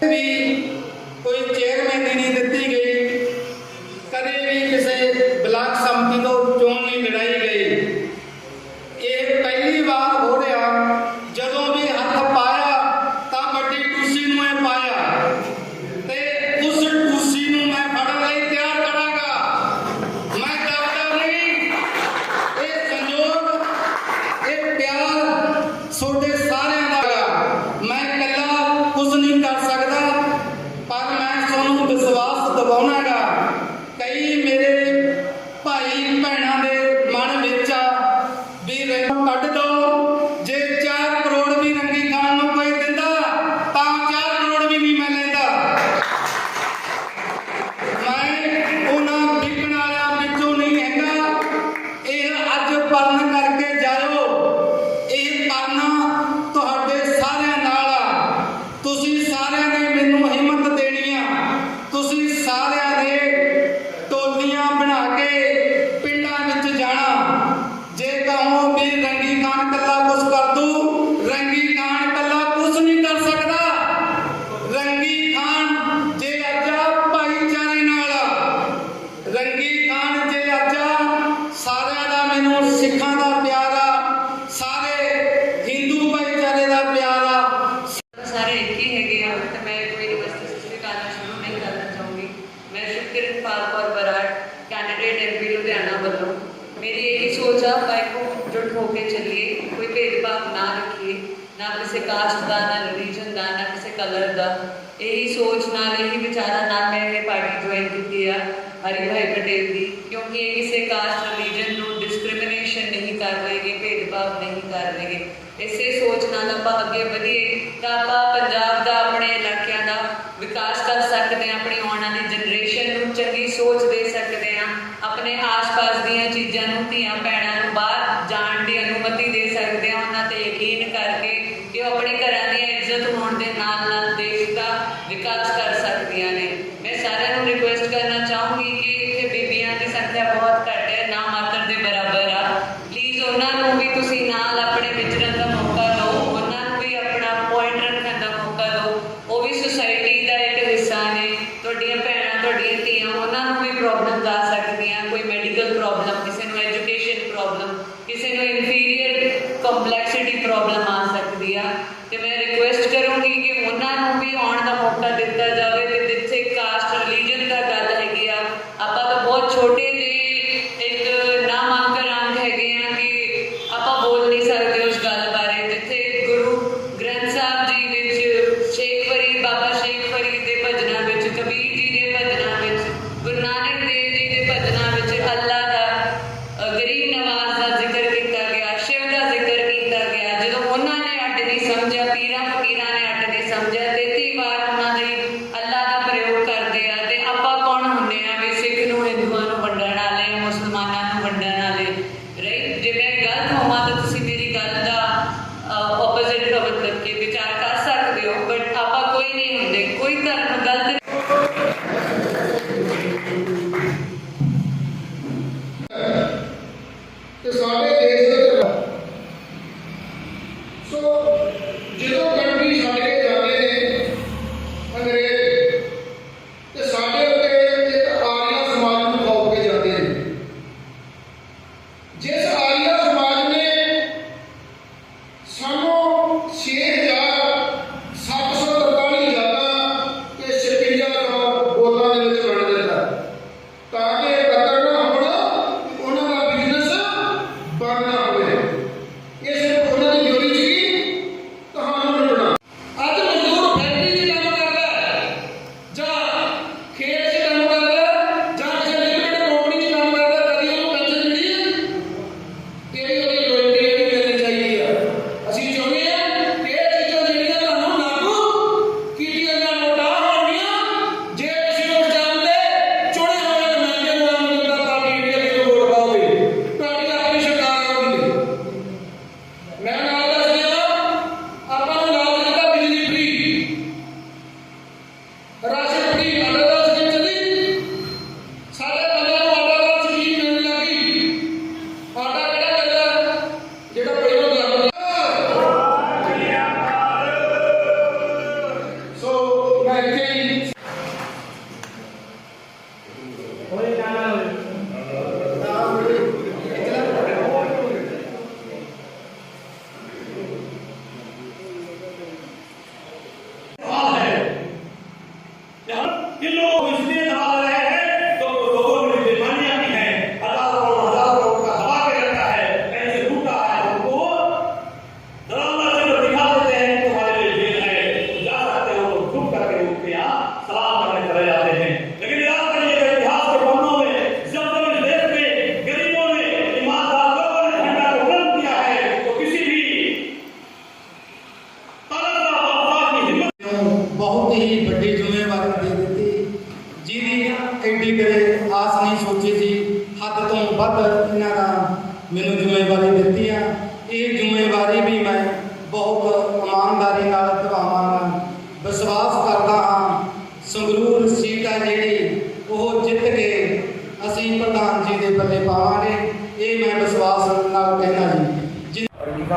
Be ਦਬਾਉਣਾਗਾ ਕਈ ਮੇਰੇ ਕਿਰਨਪਾਲ ਕੌਰ ਬਰਾੜ ਕੈਂਡੀਡੇਟ ਐਮਪੀ ਲੁਧਿਆਣਾ ਵੱਲੋਂ। ਮੇਰੀ ਇਹ ਸੋਚ ਆ ਬਾਈਕੋ ਜੁਟ ਹੋ ਕੇ ਚੱਲੀਏ, ਕੋਈ ਭੇਦਭਾਵ ਨਾ ਰੱਖੀਏ, ਨਾ ਕਿਸੇ ਕਾਸਟ ਦਾ, ਨਾ ਰਿਲੀਜਨ ਦਾ, ਨਾ ਕਿਸੇ ਕਲਰ ਦਾ। ਇਹੀ ਸੋਚ ਨਾਲ ਇਹੀ ਵਿਚਾਰਾਂ ਨਾਲ ਮੈਂ ਇਹ ਪਾਰਟੀ ਜੁਆਇਨ ਕੀਤੀ ਆ ਹਰੀ ਭਾਈ ਪਟੇਲ ਦੀ, ਕਿਉਂਕਿ ਇਹ ਕਿਸੇ ਕਾਸਟ ਰਿਲੀਜਨ ਨੂੰ ਡਿਸਕ੍ਰਿਮੀਨੇਸ਼ਨ ਨਹੀਂ ਕਰ ਰਹੇਗੇ ਭੇਦਭਾਵ ਨਹੀਂ ਕਰ ਰਹੇਗੇ ਇਸੇ ਸੋਚ ਨਾਲ ਆਪਾਂ ਅੱਗੇ ਆਪਣੇ ਆਸ-ਪਾਸ ਦੀਆਂ ਚੀਜ਼ਾਂ ਨੂੰ ਧੀਆਂ ਭੈਣਾਂ love him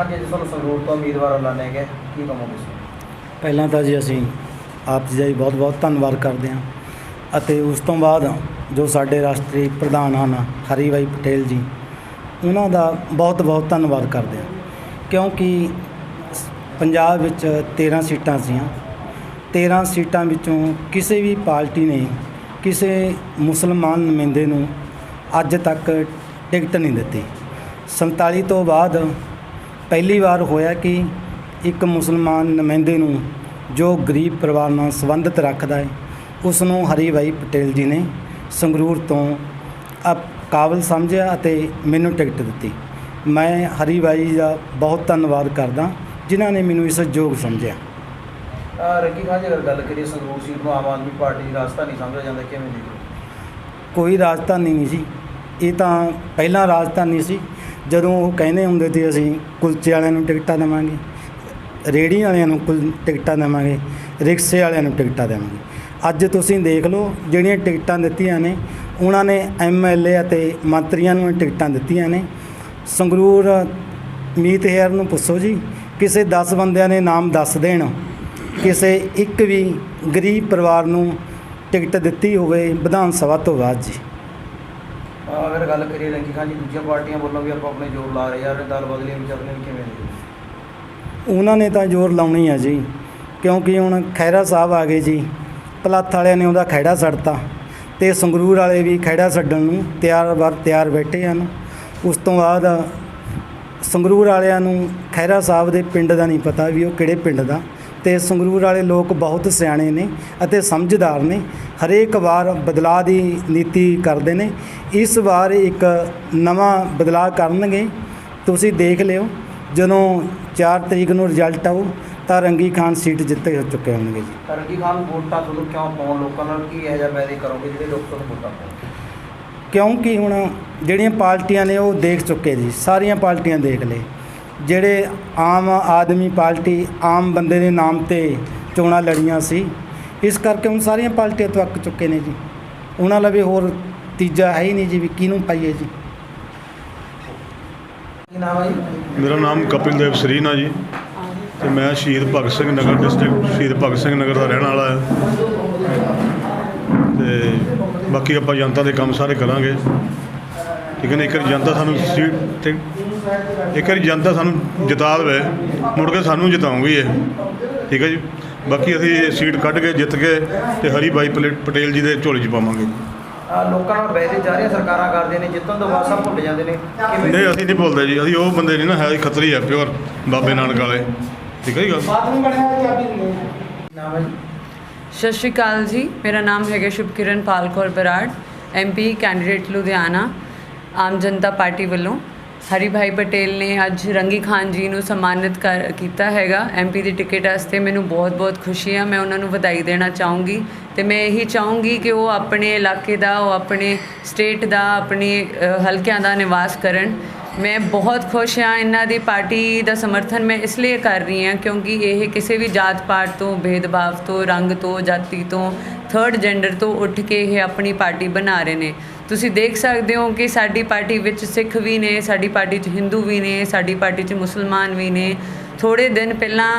ਰਣਜੀਤ ਜੀ, ਤੁਹਾਨੂੰ ਸੰਗਰੂਰ ਤੋਂ ਉਮੀਦਵਾਰ ਐਲਾਨੇ ਗਏ। ਕੀ ਕਹੋਗੇ ਪਹਿਲਾਂ ਤਾਂ ਜੀ ਅਸੀਂ ਆਪ ਜੀ ਦਾ ਜੀ ਬਹੁਤ ਬਹੁਤ ਧੰਨਵਾਦ ਕਰਦੇ ਹਾਂ। ਅਤੇ ਉਸ ਤੋਂ ਬਾਅਦ ਜੋ ਸਾਡੇ ਰਾਸ਼ਟਰੀ ਪ੍ਰਧਾਨ ਹਨ ਹਰੀ ਭਾਈ ਪਟੇਲ ਜੀ, ਉਹਨਾਂ ਦਾ ਬਹੁਤ ਬਹੁਤ ਧੰਨਵਾਦ ਕਰਦੇ ਹਾਂ। ਕਿਉਂਕਿ ਪੰਜਾਬ ਵਿੱਚ 13 ਸੀਟਾਂ ਸੀਆਂ। 13 ਸੀਟਾਂ ਵਿੱਚੋਂ ਕਿਸੇ ਵੀ ਪਾਰਟੀ ਨੇ ਕਿਸੇ ਮੁਸਲਮਾਨ ਨੁਮਾਇੰਦੇ ਨੂੰ ਅੱਜ ਤੱਕ ਟਿਕਟ ਨਹੀਂ ਦਿੱਤੀ। 47 ਤੋਂ ਬਾਅਦ ਪਹਿਲੀ ਵਾਰ ਹੋਇਆ ਕਿ ਇੱਕ ਮੁਸਲਮਾਨ ਨੁਮਾਇੰਦੇ ਨੂੰ ਜੋ ਗਰੀਬ ਪਰਿਵਾਰ ਨਾਲ ਸੰਬੰਧਿਤ ਰੱਖਦਾ ਹੈ ਉਸ ਨੂੰ ਹਰੀ ਭਾਈ ਪਟੇਲ ਜੀ ਨੇ ਸੰਗਰੂਰ ਤੋਂ ਅਪ ਕਾਬਲ ਸਮਝਿਆ ਅਤੇ ਮੈਨੂੰ ਟਿਕਟ ਦਿੱਤੀ। ਮੈਂ ਹਰੀ ਭਾਈ ਦਾ ਬਹੁਤ ਧੰਨਵਾਦ ਕਰਦਾ ਜਿਨ੍ਹਾਂ ਨੇ ਮੈਨੂੰ ਇਸ ਯੋਗ ਸਮਝਿਆ। ਰਣਜੀਤ ਖਾਨ ਜੀ ਅਗਰ ਗੱਲ ਕਰੀਏ ਸੰਗਰੂਰ ਸੀਟ ਨੂੰ ਆਮ ਆਦਮੀ ਪਾਰਟੀ ਦੀ ਰਾਜਧਾਨੀ ਸਮਝਿਆ ਜਾਂਦਾ ਕਿਵੇਂ ਦੇਖੋ ਕੋਈ ਰਾਜਧਾਨੀ ਨਹੀਂ ਸੀ। ਇਹ ਤਾਂ ਪਹਿਲਾਂ ਰਾਜਧਾਨੀ ਸੀ ਜਦੋਂ ਉਹ ਕਹਿੰਦੇ ਹੁੰਦੇ ਸੀ, ਅਸੀਂ ਕੁਲਚੇ ਵਾਲਿਆਂ ਨੂੰ ਟਿਕਟਾਂ ਦੇਵਾਂਗੇ, ਰੇਹੜੀ ਵਾਲਿਆਂ ਨੂੰ ਕੁਲ, ਟਿਕਟਾਂ ਦੇਵਾਂਗੇ, ਰਿਕਸ਼ੇ ਵਾਲਿਆਂ ਨੂੰ ਟਿਕਟਾਂ ਦੇਵਾਂਗੇ। ਅੱਜ ਤੁਸੀਂ ਦੇਖ ਲਓ, ਜਿਹੜੀਆਂ ਟਿਕਟਾਂ ਦਿੱਤੀਆਂ ਨੇ, ਉਹਨਾਂ ਨੇ ਐਮਐਲਏ ਅਤੇ ਮੰਤਰੀਆਂ ਨੂੰ ਟਿਕਟਾਂ ਦਿੱਤੀਆਂ ਨੇ। ਸੰਗਰੂਰ ਮੀਤ ਹੇਅਰ ਨੂੰ ਪੁੱਛੋ ਜੀ, ਕਿਸੇ 10 ਬੰਦਿਆਂ ਨੇ ਨਾਮ ਦੱਸ ਦੇਣ, ਕਿਸੇ ਇੱਕ ਵੀ ਗਰੀਬ ਪਰਿਵਾਰ ਨੂੰ ਟਿਕਟ ਦਿੱਤੀ ਹੋਵੇ ਵਿਧਾਨ ਸਭਾ ਤੋਂ ਬਾਅਦ ਜੀ। ਅਗਰ ਗੱਲ ਕਰੀਏ ਰਣਜੀਤ ਖਾਨ ਦੂਜੀਆਂ ਪਾਰਟੀਆਂ ਵੱਲੋਂ ਵੀ ਆਪਾਂ ਆਪਣੇ ਜ਼ੋਰ ਲਾ ਰਹੇ ਆ ਰਹੇ ਦਲ ਬਦਲੀਆਂ ਵੀ ਚੱਲ ਨੇ, ਉਹਨਾਂ ਨੇ ਤਾਂ ਜ਼ੋਰ ਲਾਉਣੀ ਆ ਜੀ ਕਿਉਂਕਿ ਹੁਣ ਖੈਰਾ ਸਾਹਿਬ ਆ ਗਏ ਜੀ ਪਲੱਥ ਵਾਲਿਆਂ ਨੇ ਉਹਦਾ ਖੈੜਾ ਛੱਡਤਾ ਤੇ ਸੰਗਰੂਰ ਵਾਲੇ ਵੀ ਖੈੜਾ ਛੱਡਣ ਨੂੰ ਤਿਆਰ ਬਰ ਤਿਆਰ ਬੈਠੇ ਹਨ। ਉਸ ਤੋਂ ਬਾਅਦ ਸੰਗਰੂਰ ਵਾਲਿਆਂ ਨੂੰ ਖੈਰਾ ਸਾਹਿਬ ਦੇ ਪਿੰਡ ਦਾ ਨਹੀਂ ਪਤਾ ਵੀ ਉਹ ਕਿਹੜੇ ਪਿੰਡ ਦਾ ਤੇ ਸੰਗਰੂਰ ਵਾਲੇ ਲੋਕ ਬਹੁਤ ਸਿਆਣੇ ਨੇ ਅਤੇ ਸਮਝਦਾਰ ਨੇ ਹਰੇਕ ਵਾਰ ਬਦਲਾਅ ਦੀ ਨੀਤੀ ਕਰਦੇ ਨੇ। ਇਸ ਵਾਰ ਇੱਕ ਨਵਾਂ ਬਦਲਾਅ ਕਰਨਗੇ। ਤੁਸੀਂ ਦੇਖ ਲਿਓ ਜਦੋਂ 4 ਤਰੀਕ ਨੂੰ ਰਿਜ਼ਲਟ ਆਊ ਤਾਂ ਰੰਗੀ ਖਾਨ ਸੀਟ ਜਿੱਤੇ ਹੋ ਚੁੱਕੇ ਹੋਣਗੇ ਜੀ। ਰਣਜੀਤ ਖਾਨ ਵੋਟਾਂ ਤੁਹਾਨੂੰ ਕਿਉਂ ਪਾਉਣ ਲੋਕਾਂ ਨਾਲ? ਕੀ ਇਹੋ ਜਿਹਾ ਵਾਅਦੇ ਕਰੋਗੇ ਜਿਹੜੇ ਲੋਕ ਤੁਹਾਨੂੰ ਵੋਟਾਂ ਪਾਉਣ? ਕਿਉਂਕਿ ਹੁਣ ਜਿਹੜੀਆਂ ਪਾਰਟੀਆਂ ਨੇ ਉਹ ਦੇਖ ਚੁੱਕੇ ਜੀ ਸਾਰੀਆਂ ਪਾਰਟੀਆਂ ਦੇਖ ਲਏ। ਜਿਹੜੇ ਆਮ ਆਦਮੀ ਪਾਰਟੀ ਆਮ ਬੰਦੇ ਦੇ ਨਾਮ ਤੇ ਚੋਣਾਂ ਲੜੀਆਂ ਸੀ ਇਸ ਕਰਕੇ ਹੁਣ ਸਾਰੀਆਂ ਪਾਰਟੀਆਂ ਤੋਂ ਅੱਕ ਚੁੱਕੇ ਨੇ ਜੀ। ਉਹਨਾਂ ਲਵੇ ਹੋਰ ਤੀਜਾ ਹੈ ਹੀ ਨਹੀਂ ਜੀ ਵੀ ਕਿਹਨੂੰ ਪਾਈਏ ਜੀ। ਮੇਰਾ ਨਾਮ ਕਪਿਲ ਦੇਵ ਸਰੀਨਾ ਜੀ। ਤੇ ਮੈਂ ਸ਼ਹੀਦ ਭਗਤ ਸਿੰਘ ਨਗਰ ਡਿਸਟ੍ਰਿਕਟ ਸ਼ਹੀਦ ਭਗਤ ਸਿੰਘ ਨਗਰ ਦਾ ਰਹਿਣ ਵਾਲਾ ਹਾਂ। ਤੇ ਬਾਕੀ ਆਪਾਂ ਜਨਤਾ ਦੇ ਕੰਮ ਸਾਰੇ ਕਰਾਂਗੇ। ਠੀਕ ਹੈ ਨਾ ਇੱਕ ਜਨਤਾ ਸਾਨੂੰ ਸੀਟ ਤੇ ਇੱਕ ਵਾਰੀ ਜਨਤਾ ਸਾਨੂੰ ਜਿਤਾ ਦੇਵੇ ਮੁੜ ਕੇ ਸਾਨੂੰ ਜਿਤਾਉਂਗੀ ਇਹ। ਠੀਕ ਹੈ ਜੀ? ਬਾਕੀ ਅਸੀਂ ਇਹ ਸੀਟ ਕੱਢ ਕੇ ਜਿੱਤ ਕੇ ਤੇ ਹਰੀ ਬਾਈ ਪਲੇ- ਪਟੇਲ ਜੀ ਦੇ ਝੋਲੀ 'ਚ ਪਾਵਾਂਗੇ। ਅਹ ਲੋਕਾਂ ਨਾਲ ਵਾਅਦੇ ਜਾ ਰਹੀਆਂ ਸਰਕਾਰਾਂ ਕਰਦੀਆਂ ਨੇ ਜਿੱਤਣ ਤੋਂ ਬਾਅਦ ਸਭ ਭੁੱਲ ਜਾਂਦੇ ਨੇ। ਕਿਵੇਂ? ਨਹੀਂ ਅਸੀਂ ਨਹੀਂ ਬੋਲਦੇ ਜੀ। ਅਸੀਂ ਉਹ ਬੰਦੇ ਨਹੀਂ ਨਾ ਹੈ ਖੱਤਰੀ ਆ ਪਿਓਰ ਬਾਬੇ ਨਾਨਕ ਵਾਲੇ। ਠੀਕ ਹੈ ਜੀ ਗੱਲ? ਨਾਮ ਹੈ ਜੀ। ਸਤਿ ਸ਼੍ਰੀ ਅਕਾਲ ਜੀ। ਮੇਰਾ ਨਾਮ ਹੈਗਾ Shubhkiran Palkaur Brar MP candidate Ludhiana Aam Janta party ਵੱਲੋਂ। ਹਰੀ ਭਾਈ ਪਟੇਲ ਨੇ ਅੱਜ ਰੰਗੀ ਖਾਨ ਜੀ ਨੂੰ ਸਨਮਾਨਿਤ ਕਰ, ਕੀਤਾ ਹੈਗਾ। ਐਮਪੀ ਦੀ ਟਿਕਟ ਵਾਸਤੇ ਮੈਨੂੰ ਬਹੁਤ-ਬਹੁਤ ਖੁਸ਼ੀ ਆ। ਮੈਂ ਉਹਨਾਂ ਨੂੰ ਵਧਾਈ ਦੇਣਾ ਚਾਹੂੰਗੀ ਤੇ ਮੈਂ ਇਹੀ ਚਾਹੂੰਗੀ ਕਿ ਉਹ ਆਪਣੇ ਇਲਾਕੇ ਦਾ, ਉਹ ਆਪਣੇ ਸਟੇਟ ਦਾ, ਆਪਣੇ ਹਲਕਿਆਂ ਦਾ ਨਿਵਾਸ ਕਰਨ। ਮੈਂ ਬਹੁਤ ਖੁਸ਼ ਹਾਂ ਇਹਨਾਂ ਦੀ ਪਾਰਟੀ ਦਾ ਸਮਰਥਨ ਮੈਂ ਇਸ ਲਈ ਕਰ ਰਹੀ ਹਾਂ ਕਿਉਂਕਿ ਇਹ ਕਿਸੇ ਵੀ ਜਾਤ ਪਾਤ ਤੋਂ, ਭੇਦਭਾਵ ਤੋਂ, ਰੰਗ ਤੋਂ, ਜਾਤੀ ਤੋਂ ਥਰਡ ਜੈਂਡਰ ਤੋਂ ਉੱਠ ਕੇ ਇਹ ਆਪਣੀ ਪਾਰਟੀ ਬਣਾ ਰਹੇ ਨੇ। ਤੁਸੀਂ ਦੇਖ ਸਕਦੇ ਹੋ ਕਿ ਸਾਡੀ ਪਾਰਟੀ ਵਿੱਚ ਸਿੱਖ ਵੀ ਨੇ, ਸਾਡੀ ਪਾਰਟੀ 'ਚ ਹਿੰਦੂ ਵੀ ਨੇ, ਸਾਡੀ ਪਾਰਟੀ 'ਚ ਮੁਸਲਮਾਨ ਵੀ ਨੇ। ਥੋੜੇ ਦਿਨ ਪਹਿਲਾਂ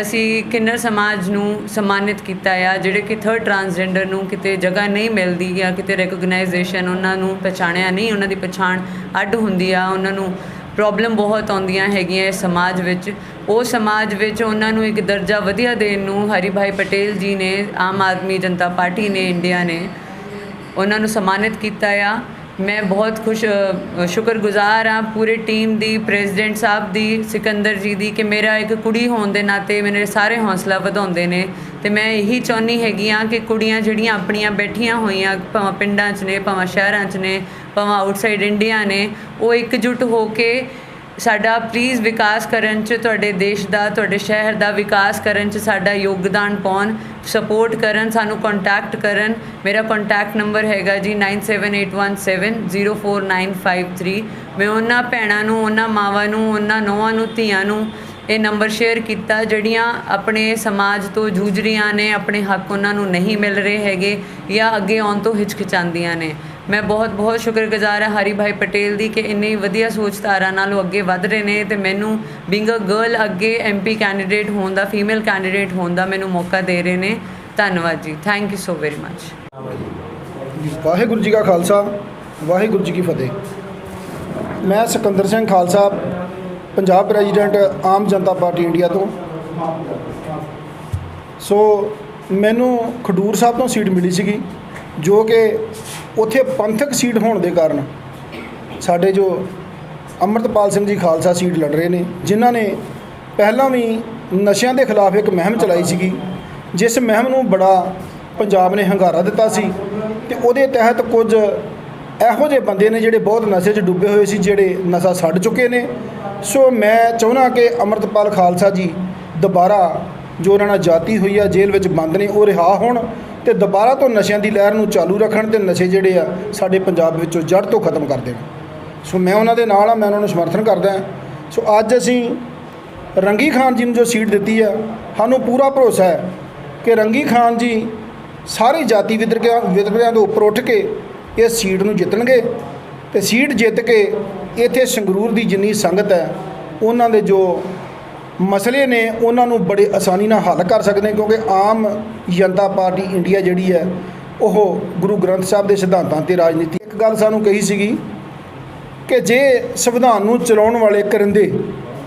ਅਸੀਂ ਕਿੰਨਰ ਸਮਾਜ ਨੂੰ ਸਨਮਾਨਿਤ ਕੀਤਾ ਆ, ਜਿਹੜੇ ਕਿ ਥਰਡ ਟਰਾਂਸਜੈਂਡਰ ਨੂੰ ਕਿਤੇ ਜਗ੍ਹਾ ਨਹੀਂ ਮਿਲਦੀ ਜਾਂ ਕਿਤੇ ਰੈਕੋਗਨਾਈਜੇਸ਼ਨ ਉਹਨਾਂ ਨੂੰ ਪਛਾਣਿਆ ਨਹੀਂ, ਉਹਨਾਂ ਦੀ ਪਛਾਣ ਅੱਡ ਹੁੰਦੀ ਆ, ਉਹਨਾਂ ਨੂੰ ਪ੍ਰੋਬਲਮ ਬਹੁਤ ਆਉਂਦੀਆਂ ਹੈਗੀਆਂ ਇਸ ਸਮਾਜ ਵਿੱਚ। ਉਹ ਸਮਾਜ ਵਿੱਚ ਉਹਨਾਂ ਨੂੰ ਇੱਕ ਦਰਜਾ ਵਧੀਆ ਦੇਣ ਨੂੰ ਹਰੀ ਭਾਈ ਪਟੇਲ ਜੀ ਨੇ, ਆਮ ਆਦਮੀ ਜਨਤਾ ਪਾਰਟੀ ਨੇ, ਇੰਡੀਆ ਨੇ। ਉਹਨਾਂ ਨੂੰ ਸਨਮਾਨਿਤ ਕੀਤਾ ਆ। ਮੈਂ ਬਹੁਤ ਖੁਸ਼ ਸ਼ੁਕਰਗੁਜ਼ਾਰ ਆ ਪੂਰੇ ਟੀਮ ਦੀ, ਪ੍ਰੈਜ਼ੀਡੈਂਟ ਸਾਹਿਬ ਦੀ, ਸਿਕੰਦਰ ਜੀ ਦੀ ਕਿ ਮੇਰਾ ਇੱਕ ਕੁੜੀ ਹੋਣ ਦੇ ਨਾਤੇ ਮੇਰੇ ਸਾਰੇ ਹੌਸਲਾ ਵਧਾਉਂਦੇ ਨੇ। ਤੇ ਮੈਂ ਇਹੀ ਚਾਹੁੰਦੀ ਹੈਗੀ ਆ ਕਿ ਕੁੜੀਆਂ ਜਿਹੜੀਆਂ ਆਪਣੀਆਂ ਬੈਠੀਆਂ ਹੋਈਆਂ, ਭਾਵੇਂ ਪਿੰਡਾਂ 'ਚ ਨੇ, ਭਾਵੇਂ ਸ਼ਹਿਰਾਂ 'ਚ ਨੇ, ਭਾਵੇਂ ਆਊਟਸਾਈਡ ਇੰਡੀਆ ਨੇ, ਉਹ ਇਕਜੁੱਟ ਹੋ ਕੇ ਸਾਡਾ ਪਲੀਜ਼ ਵਿਕਾਸ ਕਰਨ ਚ, ਤੁਹਾਡੇ ਦੇਸ਼ ਦਾ, ਤੁਹਾਡੇ ਸ਼ਹਿਰ ਦਾ ਵਿਕਾਸ ਕਰਨ ਚ ਸਾਡਾ ਯੋਗਦਾਨ ਪਾਉਣ ਸਪੋਰਟ ਕਰਨ, ਸਾਨੂੰ ਕੰਟੈਕਟ ਕਰਨ। ਮੇਰਾ ਕੰਟੈਕਟ ਨੰਬਰ ਹੈਗਾ ਜੀ 9781704953 ਮੈਂ ਉਹਨਾਂ ਭੈਣਾਂ ਨੂੰ, ਉਹਨਾਂ ਮਾਵਾਂ ਨੂੰ, ਉਹਨਾਂ ਨੌਵਾਂ ਨੂੰ, ਧੀਆਂ ਨੂੰ ਇਹ ਨੰਬਰ ਸ਼ੇਅਰ ਕੀਤਾ, ਜਿਹੜੀਆਂ ਆਪਣੇ ਸਮਾਜ ਤੋਂ ਜੂਝ ਰਹੀਆਂ ਨੇ, ਆਪਣੇ ਹੱਕ ਉਹਨਾਂ ਨੂੰ ਨਹੀਂ ਮਿਲ ਰਹੇ ਹੈਗੇ ਜਾਂ ਅੱਗੇ ਆਉਣ ਤੋਂ ਹਿਚਕਿਚਾਉਂਦੀਆਂ ਨੇ। ਮੈਂ ਬਹੁਤ ਬਹੁਤ ਸ਼ੁਕਰਗੁਜ਼ਾਰ ਹਾਂ ਹਰੀ ਭਾਈ ਪਟੇਲ ਦੀ ਕਿ ਇੰਨੀ ਵਧੀਆ ਸੋਚਧਾਰਾ ਨਾਲ ਉਹ ਅੱਗੇ ਵਧ ਰਹੇ ਨੇ ਤੇ ਮੈਨੂੰ ਬਿੰਗ ਅ ਗਰਲ ਅੱਗੇ ਐਮਪੀ ਕੈਂਡੀਡੇਟ ਹੋਣ ਦਾ ਫੀਮੇਲ ਕੈਂਡੀਡੇਟ ਹੋਣ ਦਾ ਮੈਨੂੰ ਮੌਕਾ ਦੇ ਰਹੇ ਨੇ। ਧੰਨਵਾਦ ਜੀ। Thank you so very much Waheguru ji ਕਾ ਖਾਲਸਾ, ਵਾਹਿਗੁਰੂ ਜੀ ਕੀ ਫਤਿਹ। ਮੈਂ Sikandar Singh Khalsa, Punjab president, Aam Janta party India ਤੋਂ। ਸੋ, ਮੈਨੂੰ ਖਡੂਰ ਸਾਹਿਬ ਤੋਂ ਸੀਟ ਮਿਲੀ ਸੀਗੀ, ਜੋ ਕਿ ਉੱਥੇ ਪੰਥਕ ਸੀਟ ਹੋਣ ਦੇ ਕਾਰਨ ਸਾਡੇ ਜੋ ਅੰਮ੍ਰਿਤਪਾਲ ਸਿੰਘ ਜੀ ਖਾਲਸਾ ਸੀਟ ਲੜ ਰਹੇ ਨੇ, ਜਿਨ੍ਹਾਂ ਨੇ ਪਹਿਲਾਂ ਵੀ ਨਸ਼ਿਆਂ ਦੇ ਖਿਲਾਫ ਇੱਕ ਮਹਿਮ ਚਲਾਈ ਸੀਗੀ, ਜਿਸ ਮਹਿਮ ਨੂੰ ਬੜਾ ਪੰਜਾਬ ਨੇ ਹੰਗਾਰਾ ਦਿੱਤਾ ਸੀ ਤੇ ਉਹਦੇ ਤਹਿਤ ਕੁਝ ਇਹੋ ਜਿਹੇ ਬੰਦੇ ਨੇ ਜਿਹੜੇ ਬਹੁਤ ਨਸ਼ੇ 'ਚ ਡੁੱਬੇ ਹੋਏ ਸੀ, ਜਿਹੜੇ ਨਸ਼ਾ ਛੱਡ ਚੁੱਕੇ ਨੇ। ਸੋ ਮੈਂ ਚਾਹੁੰਦਾ ਕਿ ਅੰਮ੍ਰਿਤਪਾਲ ਖਾਲਸਾ ਜੀ ਦੁਬਾਰਾ ਜੋ ਉਹਨਾਂ ਨਾਲ ਜਾਤੀ ਹੋਈ ਆ, ਜੇਲ੍ਹ ਵਿੱਚ ਬੰਦ ਨੇ, ਉਹ ਰਿਹਾ ਹੋਣ। ਤੇ ਦੁਬਾਰਾ ਤੋਂ ਨਸ਼ਿਆਂ ਦੀ ਲਹਿਰ ਨੂੰ ਚਾਲੂ ਰੱਖਣ ਤੇ ਨਸ਼ੇ ਜਿਹੜੇ ਆ, ਸਾਡੇ ਪੰਜਾਬ ਵਿੱਚੋਂ ਜੜ ਤੋਂ ਖਤਮ ਕਰ ਦੇਣ ਸੋ ਮੈਂ ਉਹਨਾਂ ਦੇ ਨਾਲ ਆ, ਮੈਂ ਉਹਨਾਂ ਨੂੰ ਸਮਰਥਨ ਕਰਦਾ ਸੋ ਅੱਜ ਅਸੀਂ ਰੰਗੀ ਖਾਨ ਜੀ ਨੂੰ ਜੋ ਸੀਟ ਦਿੱਤੀ ਆ, ਸਾਨੂੰ ਪੂਰਾ ਭਰੋਸਾ ਹੈ ਕਿ ਰੰਗੀ ਖਾਨ ਜੀ ਸਾਰੇ ਜਾਤੀ ਵਿਤਰਕਿਆਂ ਵਿਤਕਰਿਆਂ ਤੋਂ ਉੱਪਰ ਉੱਠ ਕੇ ਇਸ ਸੀਟ ਨੂੰ ਜਿੱਤਣਗੇ ਤੇ ਸੀਟ ਜਿੱਤ ਕੇ ਇੱਥੇ ਸੰਗਰੂਰ ਦੀ ਜਿੰਨੀ ਸੰਗਤ ਹੈ, ਉਹਨਾਂ ਦੇ ਜੋ ਮਸਲੇ ਨੇ ਉਹਨਾਂ ਨੂੰ ਬੜੇ ਆਸਾਨੀ ਨਾਲ ਹੱਲ ਕਰ ਸਕਦੇ ਕਿਉਂਕਿ ਆਮ ਜਨਤਾ ਪਾਰਟੀ ਇੰਡੀਆ ਜਿਹੜੀ ਹੈ, ਉਹ ਗੁਰੂ ਗ੍ਰੰਥ ਸਾਹਿਬ ਦੇ ਸਿਧਾਂਤਾਂ ਤੇ ਰਾਜਨੀਤੀ ਇੱਕ ਗੱਲ ਸਾਨੂੰ ਕਹੀ ਸੀਗੀ ਕਿ ਜੇ ਸੰਵਿਧਾਨ ਨੂੰ ਚਲਾਉਣ ਵਾਲੇ ਕਰਿੰਦੇ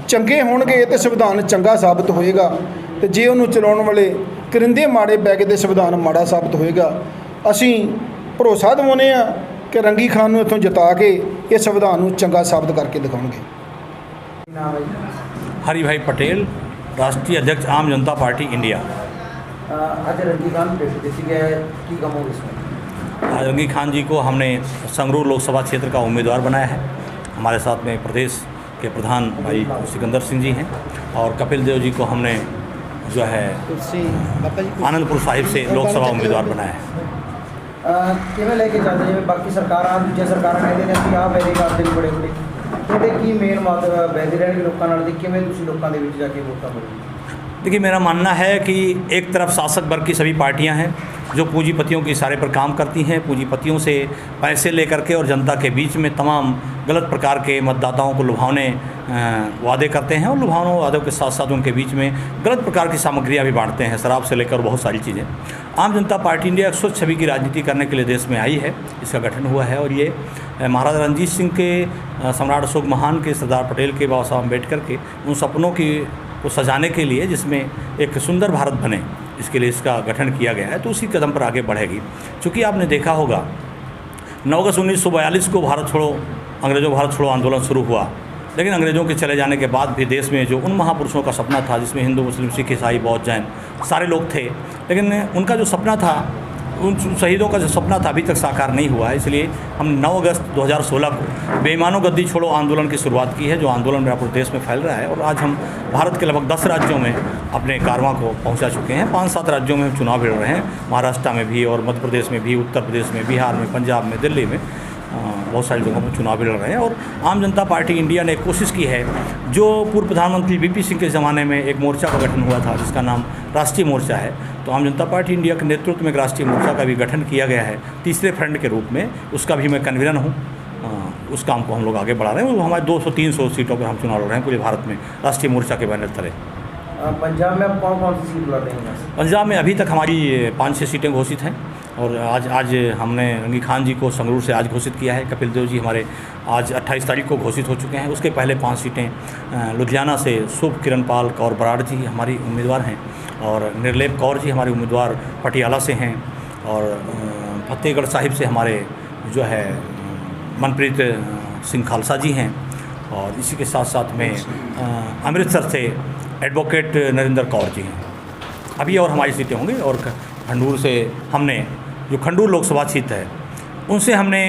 ਚੰਗੇ ਹੋਣਗੇ ਤੇ ਸੰਵਿਧਾਨ ਚੰਗਾ ਸਾਬਤ ਹੋਏਗਾ, ਤੇ ਜੇ ਉਹਨੂੰ ਚਲਾਉਣ ਵਾਲੇ ਕਰਿੰਦੇ ਮਾੜੇ ਪੈ ਗਏ ਤੇ ਸੰਵਿਧਾਨ ਮਾੜਾ ਸਾਬਤ ਹੋਏਗਾ। ਅਸੀਂ ਭਰੋਸਾ ਦਿਵਾਉਂਦੇ ਆ ਕਿ ਰੰਗੀ ਖਾਨ ਨੂੰ ਇੱਥੋਂ ਜਿਤਾ ਕੇ ਇਹ ਸੰਵਿਧਾਨ ਨੂੰ ਚੰਗਾ ਸਾਬਤ ਕਰਕੇ ਦਿਖਾਉਣਗੇ। हरि भाई पटेल राष्ट्रीय अध्यक्ष आम जनता पार्टी इंडिया ਅ, ਅੱਜ ਰਣਜੀਤ ਖਾਨ ਭੇਟ ਦਿੱਤੀ ਗਿਆ ਹੈ ਕੀ ਕਹੋਗੇ ਇਸ में आजमगी खान जी को हमने संगरूर लोकसभा क्षेत्र का उम्मीदवार बनाया है हमारे साथ में प्रदेश के प्रधान भाई सिकंदर सिंह जी हैं और कपिल देव जी को हमने जो है ਤੁਸੀਂ ਬਾਬਾ ਜੀ आनंदपुर साहिब से लोकसभा उम्मीदवार बनाया है ਅ, ਕਿਵੇਂ ਲੈ ਕੇ ਚੱਲਦੇ ਜਿਵੇਂ ਬਾਕੀ ਸਰਕਾਰਾਂ ਦੂਜੀਆਂ ਸਰਕਾਰਾਂ ਕਹਿੰਦੇ ਨੇ ਕਿ ਆਹ ਵੈਦੇ ਕਰਦੇ ਨੇ ਬੜੇ ਬੜੇ ਤੁਹਾਡੇ ਕੀ ਮੇਨ ਮਤ ਵੈਦੇ ਰਹਿਣਗੇ ਲੋਕਾਂ ਨਾਲ ਤੇ ਕਿਵੇਂ ਤੁਸੀਂ ਲੋਕਾਂ ਦੇ ਵਿੱਚ ਜਾ ਕੇ ਵੋਟਾਂ ਪਾਓਗੇ देखिए मेरा मानना है कि एक तरफ शासक वर्ग की सभी पार्टियां हैं जो पूंजीपतियों के इशारे पर काम करती हैं पूंजीपतियों से पैसे लेकर के और जनता के बीच में तमाम गलत प्रकार के मतदाताओं को लुभावने अ, वादे करते हैं और लुभावनों वादों के साथ साथ उनके बीच में गलत प्रकार की सामग्रियां भी बांटते हैं शराब से लेकर बहुत सारी चीज़ें आम जनता पार्टी इंडिया एक स्वच्छ छवि की राजनीति करने के लिए देश में आई है। इसका गठन हुआ है और ये महाराजा रणजीत सिंह के सम्राट अशोक महान के सरदार पटेल के, बाबा साहब अंबेडकर के, उन सपनों की, को सजाने के लिए जिसमें एक सुंदर भारत बने, इसके लिए इसका गठन किया गया है। तो उसी कदम पर आगे बढ़ेगी। चूँकि आपने देखा होगा, नौ अगस्त उन्नीस सौ बयालीस को भारत छोड़ो, अंग्रेज़ों भारत छोड़ो आंदोलन शुरू हुआ। लेकिन अंग्रेज़ों के चले जाने के बाद भी देश में जो उन महापुरुषों का सपना था, जिसमें हिंदू, मुस्लिम, सिख, ईसाई, बौद्ध, जैन सारे लोग थे लेकिन उनका जो सपना था, उन शहीदों का जो सपना था, अभी तक साकार नहीं हुआ है। इसलिए हम 9 अगस्त 2016 को बेईमानों गद्दी छोड़ो आंदोलन की शुरुआत की है, जो आंदोलन मेरा पूरे देश में फैल रहा है। और आज हम भारत के लगभग 10 राज्यों में अपने कारवां को पहुँचा चुके हैं। पाँच सात राज्यों में हम चुनाव लड़ रहे हैं। महाराष्ट्र में भी और मध्य प्रदेश में भी, उत्तर प्रदेश में, बिहार में, पंजाब में, दिल्ली में। बहुत सारी जगहों पर चुनाव भी लड़ रहे हैं और आम जनता पार्टी इंडिया ने कोशिश की है जो पूर्व प्रधानमंत्री वीपी सिंह के ज़माने में एक मोर्चा का गठन हुआ था जिसका नाम राष्ट्रीय मोर्चा है। तो आम जनता पार्टी इंडिया के नेतृत्व में एक राष्ट्रीय मोर्चा का भी गठन किया गया है तीसरे फ्रंट के रूप में उसका भी मैं कन्वीनर हूँ। उस काम को हम लोग आगे बढ़ा रहे हैं और हमारे 200-300 सीटों पर हम चुनाव लड़ रहे हैं पूरे भारत में राष्ट्रीय मोर्चा के बैनर तले। पंजाब में आप कौन कौन सी सीट लड़ रहे हैं पंजाब में अभी तक हमारी पाँच छः सीटें घोषित हैं। और आज आज हमने रंगी खान जी को संगरूर से आज घोषित किया है। कपिल देव जी हमारे आज 28 तारीख को घोषित हो चुके हैं। उसके पहले पाँच सीटें लुधियाना से शुभ किरण पाल कौर बराड़ जी हमारी उम्मीदवार हैं और निर्लेप कौर जी हमारे उम्मीदवार पटियाला से हैं और फतेहगढ़ साहिब से हमारे जो है मनप्रीत सिंह खालसा जी हैं और इसी के साथ साथ में अमृतसर से एडवोकेट नरेंद्र कौर जी हैं। अभी और हमारी सीटें होंगी और खंडूर से हमने जो खंडूर लोकसभा क्षेत्र है, उनसे हमने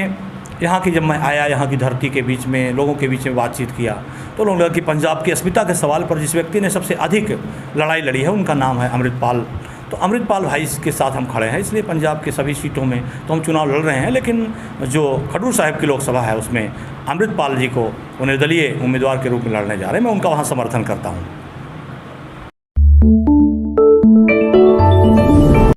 यहाँ की जब मैं आया, यहाँ की धरती के बीच में, लोगों के बीच में बातचीत किया तो लोगों लगा कि पंजाब की अस्मिता के सवाल पर जिस व्यक्ति ने सबसे अधिक लड़ाई लड़ी है, उनका नाम है अमृतपाल। तो अमृतपाल भाई के साथ हम खड़े हैं, इसलिए पंजाब के सभी सीटों में तो हम चुनाव लड़ रहे हैं, लेकिन जो खडूर साहिब की लोकसभा है, उसमें अमृतपाल जी को वो निर्दलीय उम्मीदवार के रूप में लड़ने जा रहे हैं, मैं उनका वहाँ समर्थन करता हूँ।